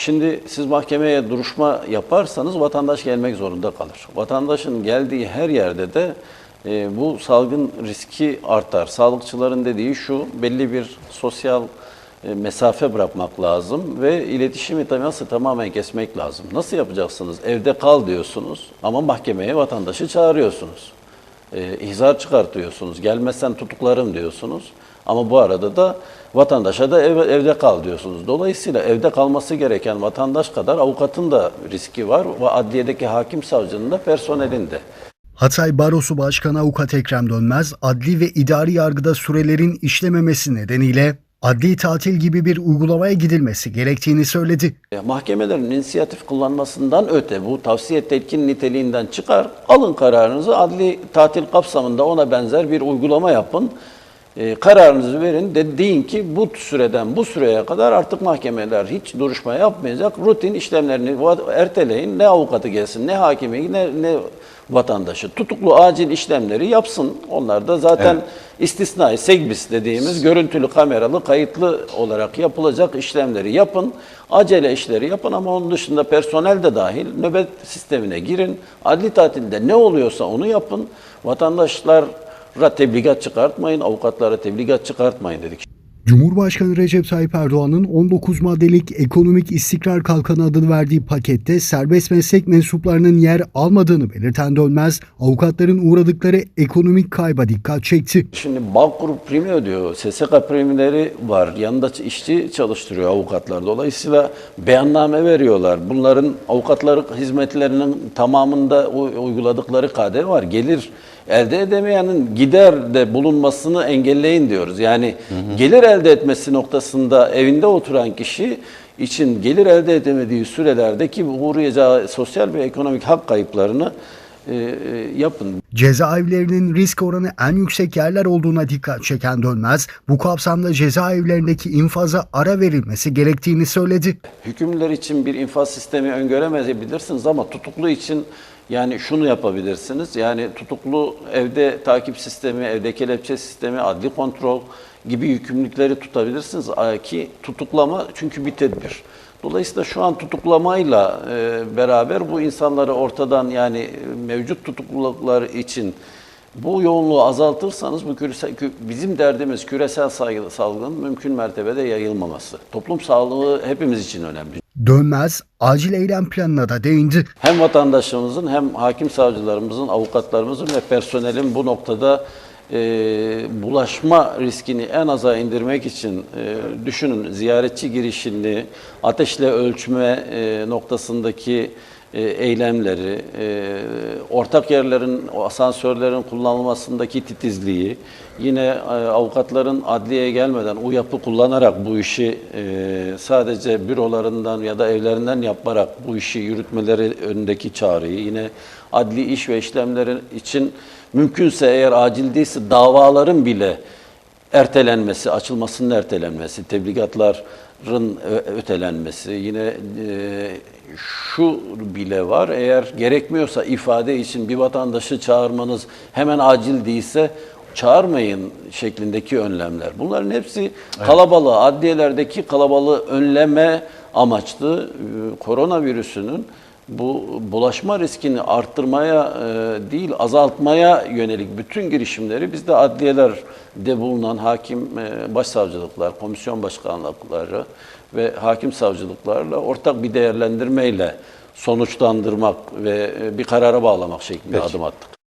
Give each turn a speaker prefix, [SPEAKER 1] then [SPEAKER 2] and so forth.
[SPEAKER 1] Şimdi siz mahkemeye duruşma yaparsanız vatandaş gelmek zorunda kalır. Vatandaşın geldiği her yerde de e, bu salgın riski artar. Sağlıkçıların dediği şu, belli bir sosyal e, mesafe bırakmak lazım ve iletişimi teması tamamen kesmek lazım. Nasıl yapacaksınız? Evde kal diyorsunuz ama mahkemeye vatandaşı çağırıyorsunuz. E, ihzar çıkartıyorsunuz. Gelmezsen tutuklarım diyorsunuz. Ama bu arada da vatandaşa da ev, evde kal diyorsunuz. Dolayısıyla evde kalması gereken vatandaş kadar avukatın da riski var ve adliyedeki hakim savcının da personelin de.
[SPEAKER 2] Hatay Barosu Başkanı Avukat Ekrem Dönmez, adli ve idari yargıda sürelerin işlememesi nedeniyle adli tatil gibi bir uygulamaya gidilmesi gerektiğini söyledi.
[SPEAKER 1] Mahkemelerin inisiyatif kullanmasından öte bu tavsiye telkin niteliğinden çıkar. Alın kararınızı adli tatil kapsamında ona benzer bir uygulama yapın. E, kararınızı verin de deyin ki bu süreden bu süreye kadar artık mahkemeler hiç duruşma yapmayacak. Rutin işlemlerini erteleyin. Ne avukatı gelsin, ne hakimi, ne, ne vatandaşı. Tutuklu acil işlemleri yapsın. Onlar da zaten istisnai, segbis dediğimiz görüntülü kameralı kayıtlı olarak yapılacak işlemleri yapın. Acele işleri yapın ama onun dışında personel de dahil nöbet sistemine girin. Adli tatilde ne oluyorsa onu yapın. Vatandaşlara tebligat çıkartmayın, avukatlara tebligat çıkartmayın dedik.
[SPEAKER 2] Cumhurbaşkanı Recep Tayyip Erdoğan'ın 19 maddelik ekonomik istikrar kalkanı adını verdiği pakette serbest meslek mensuplarının yer almadığını belirten Dönmez, avukatların uğradıkları ekonomik kayba dikkat çekti.
[SPEAKER 1] Şimdi Bağkur primi ödüyor. SSK primleri var. Yanında işçi çalıştırıyor avukatlar. Dolayısıyla beyanname veriyorlar. Bunların avukatları hizmetlerinin tamamında uyguladıkları KDV var. Gelir elde edemeyenin gider de bulunmasını engelleyin diyoruz. Yani gelir elde etmesi noktasında evinde oturan kişi için gelir elde edemediği sürelerdeki uğrayacağı sosyal ve ekonomik hak kayıplarını e, e, yapın.
[SPEAKER 2] Cezaevlerinin risk oranı en yüksek yerler olduğuna dikkat çeken Dönmez, bu kapsamda cezaevlerindeki infaza ara verilmesi gerektiğini söyledi.
[SPEAKER 1] Hükümlüler için bir infaz sistemi öngöremeyebilirsiniz ama tutuklu için yani şunu yapabilirsiniz. Yani tutuklu evde takip sistemi, evde kelepçe sistemi, adli kontrol gibi yükümlülükleri tutabilirsiniz ki tutuklama çünkü bir tedbir. Dolayısıyla şu an tutuklamayla e, beraber bu insanları ortadan yani e, mevcut tutukluluklar için bu yoğunluğu azaltırsanız bu küresel, kü- bizim derdimiz küresel salgının mümkün mertebede yayılmaması. Toplum sağlığı hepimiz için önemli.
[SPEAKER 2] Dönmez, acil eylem planına da değindi.
[SPEAKER 1] Hem vatandaşlarımızın hem hakim savcılarımızın, avukatlarımızın ve personelin bu noktada e, bulaşma riskini en aza indirmek için e, düşünün ziyaretçi girişini, ateşle ölçme e, noktasındaki e, eylemleri, e, ortak yerlerin, asansörlerin kullanılmasındaki titizliği, yine e, avukatların adliyeye gelmeden o yapı kullanarak bu işi sadece bürolarından ya da evlerinden yaparak bu işi yürütmeleri önündeki çağrıyı, yine adli iş ve işlemlerin için mümkünse eğer acil değilse davaların bile ertelenmesi, açılmasının ertelenmesi, tebligatların ö- ötelenmesi, yine e, şu bile var, eğer gerekmiyorsa ifade için bir vatandaşı çağırmanız hemen acil değilse çağırmayın şeklindeki önlemler. Bunların hepsi kalabalığı, adliyelerdeki kalabalığı önleme amaçlı e, koronavirüsünün bu bulaşma riskini arttırmaya e, değil azaltmaya yönelik bütün girişimleri biz de adliyelerde bulunan hakim e, başsavcılıklar, komisyon başkanlıkları ve hakim savcılıklarla ortak bir değerlendirmeyle sonuçlandırmak ve e, bir karara bağlamak şeklinde adım attık.